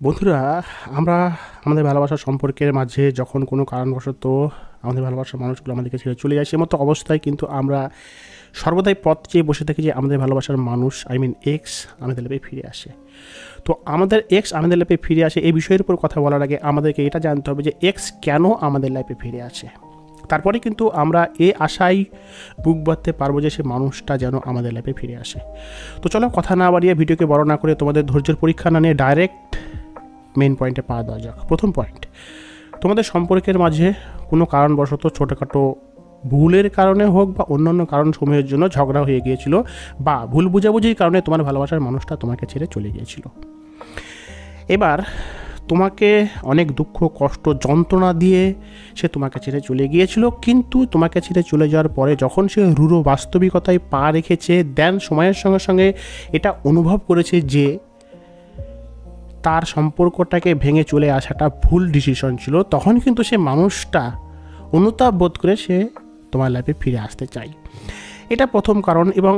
বন্ধুরা, আমরা আমাদের ভালোবাসার সম্পর্কের মাঝে যখন কোনো কারণবশত আমাদের ভালোবাসার মানুষগুলো আমাদেরকে ছেড়ে চলে যায় সে মতো অবস্থায় কিন্তু আমরা সর্বদাই পথ চেয়ে বসে থাকি যে আমাদের ভালোবাসার মানুষ আই মিন এক্স আমাদের লেপে ফিরে আসে। তো আমাদের এক্স আমাদের লাইফে ফিরে আসে, এই বিষয়ের উপর কথা বলার আগে আমাদেরকে এটা জানতে হবে যে এক্স কেন আমাদের লাইফে ফিরে আসে। তারপরে কিন্তু আমরা এ আশাই বুক বাঁধতে পারব যে সে মানুষটা যেন আমাদের লাইফে ফিরে আসে। তো চলো কথা না বাড়িয়ে ভিডিওকে বড় না করে তোমাদের ধৈর্যের পরীক্ষা না নিয়ে ডাইরেক্ট মেন পয়েন্টে পা দেওয়া যাক। প্রথম পয়েন্ট তোমাদের সম্পর্কের মাঝে কোনো কারণবশত ছোটোখাটো ভুলের কারণে হোক বা অন্যান্য কারণ সমূহের জন্য ঝগড়া হয়ে গিয়েছিল বা ভুল বুঝাবুঝির কারণে তোমার ভালোবাসার মানুষটা তোমাকে ছেড়ে চলে গিয়েছিল। এবার তোমাকে অনেক দুঃখ, কষ্ট, যন্ত্রণা দিয়ে সে তোমাকে ছেড়ে চলে গিয়েছিল, কিন্তু তোমাকে ছেড়ে চলে যাওয়ার পরে যখন সে রুড়ো বাস্তবিকতায় পা রেখেছে দেন সময়ের সঙ্গে সঙ্গে এটা অনুভব করেছে যে তার সম্পর্কটাকে ভেঙে চলে আসাটা ভুল ডিসিশন ছিল, তখন কিন্তু সে মানুষটা অনুতাপ বোধ করে সে তোমার লাইফে ফিরে আসতে চাই এটা প্রথম কারণ এবং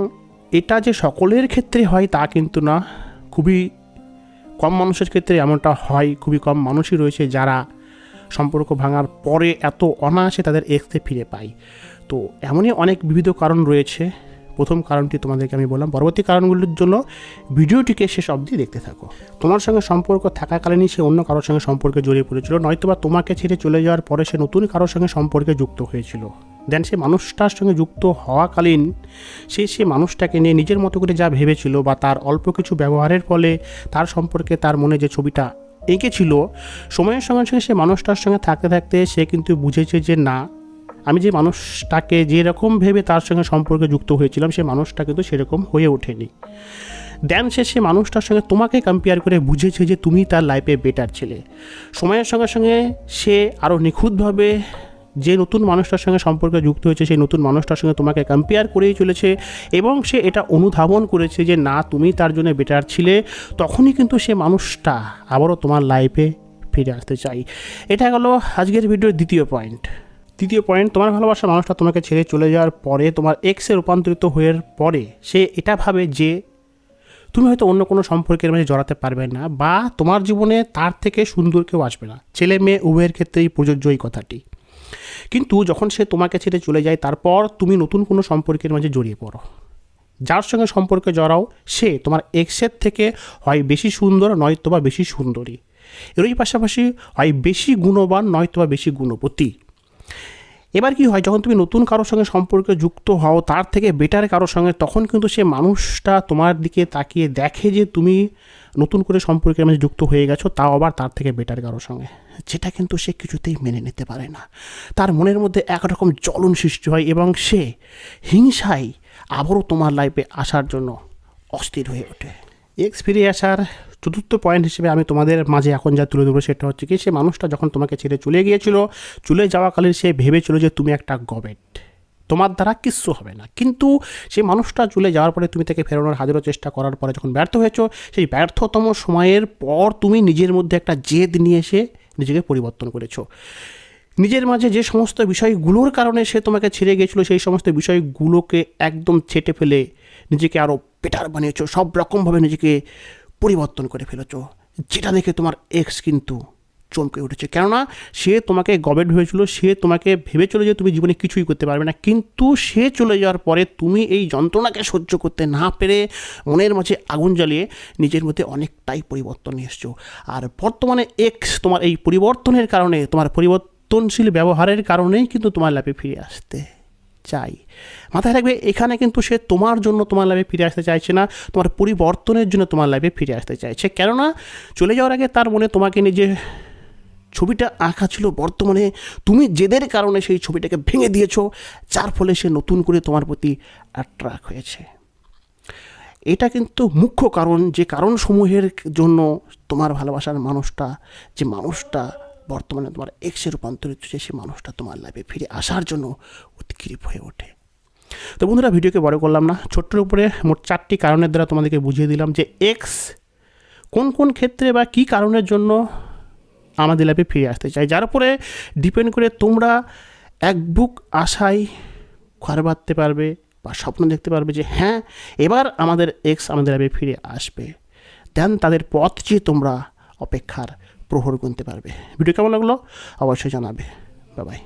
এটা যে সকলের ক্ষেত্রে হয় তা কিন্তু না। খুবই কম মানুষের ক্ষেত্রে এমনটা হয়, খুবই কম মানুষই রয়েছে যারা সম্পর্ক ভাঙার পরে এত অনায়াসে তাদের এক্সে ফিরে পায়। তো এমনই অনেক বিবিধ কারণ রয়েছে। প্রথম কারণটি তোমাদেরকে আমি বললাম। পরবর্তী কারণগুলোর জন্য ভিডিওটিকে শেষ অবধি দেখতে থাকো। তোমার সঙ্গে সম্পর্ক থাকাকালীনই সে অন্য কারোর সঙ্গে সম্পর্কে জড়িয়ে পড়েছিল, নয়তোবা তোমাকে ছেড়ে চলে যাওয়ার পরে সে নতুন কারোর সঙ্গে সম্পর্কে যুক্ত হয়েছিল। দেন সে মানুষটার সঙ্গে যুক্ত হওয়াকালীন সে সে মানুষটাকে নিয়ে নিজের মতো করে যা ভেবেছিল বা তার অল্প কিছু ব্যবহারের ফলে তার সম্পর্কে তার মনে যে ছবিটা এঁকেছিল, সময়ের সঙ্গে সঙ্গে সে মানুষটার সঙ্গে থাকতে থাকতে সে কিন্তু বুঝেছে যে না আমি যে মানুষটাকে যেরকম ভেবে তার সঙ্গে সম্পর্কে যুক্ত হয়েছিলাম, সে মানুষটা কিন্তু সেরকম হয়ে ওঠেনি। দেন সে সে মানুষটার সঙ্গে তোমাকে কম্পেয়ার করে বুঝেছে যে তুমি তার লাইফে বেটার ছেলে। সময়ের সঙ্গে সঙ্গে সে আরও নিখুঁতভাবে যে নতুন মানুষটার সঙ্গে সম্পর্কে যুক্ত হয়েছে, সেই নতুন মানুষটার সঙ্গে তোমাকে কম্পেয়ার করেই চলেছে এবং সে এটা অনুধাবন করেছে যে না, তুমি তার জন্য বেটার ছিলে। তখনই কিন্তু সে মানুষটা আবারও তোমার লাইফে ফিরে আসতে চাই। এটা গেল আজকের ভিডিওর দ্বিতীয় পয়েন্ট তৃতীয় পয়েন্ট তোমার ভালোবাসা মানুষটা তোমাকে ছেড়ে চলে যাওয়ার পরে তোমার এক্সে রূপান্তরিত হয়ে পরে সে এটা ভাবে যে তুমি হয়তো অন্য কোনো সম্পর্কের মাঝে জড়াতে পারবে না বা তোমার জীবনে তার থেকে সুন্দর কেউ আসবে না। ছেলে মেয়ে উভয়ের ক্ষেত্রেই প্রযোজ্য এই কথাটি। কিন্তু যখন সে তোমাকে ছেড়ে চলে যায়, তারপর তুমি নতুন কোনো সম্পর্কের মাঝে জড়িয়ে পড়ো। যার সঙ্গে সম্পর্কে জড়াও, সে তোমার এক্সের থেকে হয় বেশি সুন্দর নয়তো বা বেশি সুন্দরী। এরই পাশাপাশি হয় বেশি গুণবান নয়তো বা বেশি গুণবতী। এবার কি হয়, যখন তুমি নতুন কারোর সঙ্গে সম্পর্কে যুক্ত হও, তার থেকে বেটার কারোর সঙ্গে, তখন কিন্তু সে মানুষটা তোমার দিকে তাকিয়ে দেখে যে তুমি নতুন করে সম্পর্কের মাঝে যুক্ত হয়ে গেছো, তাও আবার তার থেকে বেটার কারোর সঙ্গে। যেটা কিন্তু সে কিছুতেই মেনে নিতে পারে না। তার মনের মধ্যে একরকম জ্বলন সৃষ্টি হয় এবং সে হিংসায় আবারও তোমার লাইফে আসার জন্য অস্থির হয়ে ওঠে। এক্স ফিরে আসার চতুর্থ পয়েন্ট হিসেবে আমি তোমাদের মাঝে এখন যা তুলে ধরবো সেটা হচ্ছে কি, সে মানুষটা যখন তোমাকে ছেড়ে চলে গিয়েছিল, চলে যাওয়াকালীন সে ভেবেছিল যে তুমি একটা গবেট। তোমার দ্বারা কিচ্ছু হবে না। কিন্তু সেই মানুষটা চলে যাওয়ার পরে তুমি তাকে ফেরানোর হাজারো চেষ্টা করার পরে যখন ব্যর্থ হয়েছ, সেই ব্যর্থতম সময়ের পর তুমি নিজের মধ্যে একটা জেদ নিয়ে এসে নিজেকে পরিবর্তন করেছ। নিজের মাঝে যে সমস্ত বিষয়গুলোর কারণে সে তোমাকে ছেড়ে গেছিল সেই সমস্ত বিষয়গুলোকে একদম ছেটে ফেলে নিজেকে আরও বেটার বানিয়েছো। সব রকমভাবে নিজেকে পরিবর্তন করে ফেলেছ। যেটা দেখে তোমার এক্স কিন্তু চমকে উঠেছে। কেননা সে তোমাকে গবেট ভেবেছিল, সে তোমাকে ভেবেছিল যে তুমি জীবনে কিছুই করতে পারবে না। কিন্তু সে চলে যাওয়ার পরে তুমি এই যন্ত্রণাকে সহ্য করতে না পেরে মনের মাঝে আগুন জ্বালিয়ে নিজের মধ্যে অনেকটাই পরিবর্তন নিয়ে এসছো। আর বর্তমানে এক্স তোমার এই পরিবর্তনের কারণে, তোমার পরিবর্তনশীল ব্যবহারের কারণেই কিন্তু তোমার লাইফে ফিরে আসতে চাই। মাথায় রাখবে, এখানে কিন্তু সে তোমার জন্য তোমার লাইফে ফিরে আসতে চাইছে না, তোমার পরিবর্তনের জন্য তোমার লাইফে ফিরে আসতে চাইছে। কেননা, চলে যাওয়ার আগে তার মনে তোমাকে নিজে ছবিটা আঁকা ছিল বর্তমানে, তুমি জেদের কারণে সেই ছবিটাকে ভেঙে দিয়েছ, যার ফলে সে নতুন করে তোমার প্রতি অ্যাট্রাক্ট হয়েছে। এটা কিন্তু মুখ্য কারণ, যে কারণসমূহের জন্য তোমার ভালোবাসার মানুষটা, যে মানুষটা বর্তমানে তোমার এক্সে রূপান্তরিত হচ্ছে সেই মানুষটা তোমার লাইফে ফিরে আসার জন্য উৎক্রিপ হয়ে ওঠে। তো বন্ধুরা, ভিডিওকে বড় করলাম না। ছোট্টর উপরে মোট চারটি কারণের দ্বারা তোমাদেরকে বুঝিয়ে দিলাম যে এক্স কোন কোন ক্ষেত্রে বা কী কারণের জন্য আমাদের লাইফে ফিরে আসতে চাই যার উপরে ডিপেন্ড করে তোমরা এক বুক আশায় ঘর বাঁধতে পারবে বা স্বপ্ন দেখতে পারবে যে হ্যাঁ এবার আমাদের এক্স আমাদের লাইফে ফিরে আসবে। দেন তাদের পথ যে তোমরা অপেক্ষার প্রহর গুনতে পারবে। ভিডিও কেমন লাগল? অবশ্যই জানাবে। বাবাই